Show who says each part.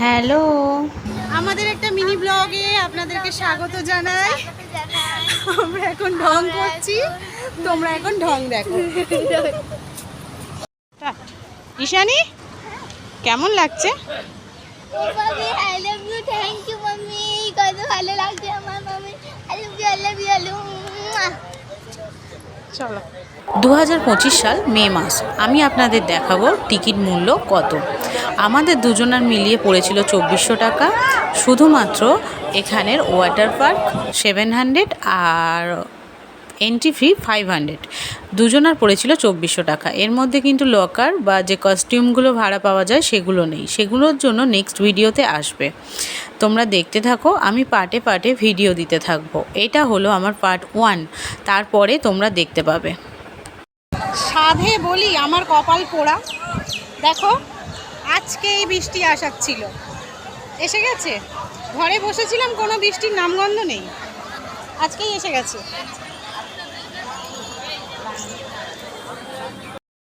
Speaker 1: Hello.
Speaker 2: আমাদের একটা mini ব্লগে আপনাদেরকে স্বাগত জানাই। আমরা এখন ঢং করছি। তোমরা এখন ঢং দেখো। ঈশানি কেমন লাগছে?
Speaker 3: মামি I love you thank you mummy কত ভালো লাগছে আমার mummy I love you I love you I
Speaker 2: চলো।
Speaker 1: দু হাজার পঁচিশ সাল মে মাস। আমি আপনাদের দেখাবো টিকিট মূল্য কত। আমাদের দুজনার মিলিয়ে পড়েছিল চব্বিশশো টাকা। শুধুমাত্র এখানের ওয়াটার পার্ক সেভেন হান্ড্রেড আর এন্ট্রি ফি ফাইভ হান্ড্রেড। দুজনার পড়েছিল চব্বিশশো টাকা। এর মধ্যে কিন্তু লকার বা যে কস্টিউমগুলো ভাড়া পাওয়া যায় সেগুলো নেই। সেগুলোর জন্য নেক্সট ভিডিওতে আসবে। তোমরা দেখতে থাকো, আমি পার্টে পার্টে ভিডিও দিতে থাকব। এটা হলো আমার পার্ট ওয়ান। তারপরে তোমরা দেখতে পাবে।
Speaker 2: সাধে বলি, আমার কপাল পোড়া। দেখো, আজকে এই বৃষ্টি আসার ছিল। এসে গেছে? ঘরে বসেছিলাম, কোনো বৃষ্টির নামগন্ধ নেই। আজকেই এসে গেছে।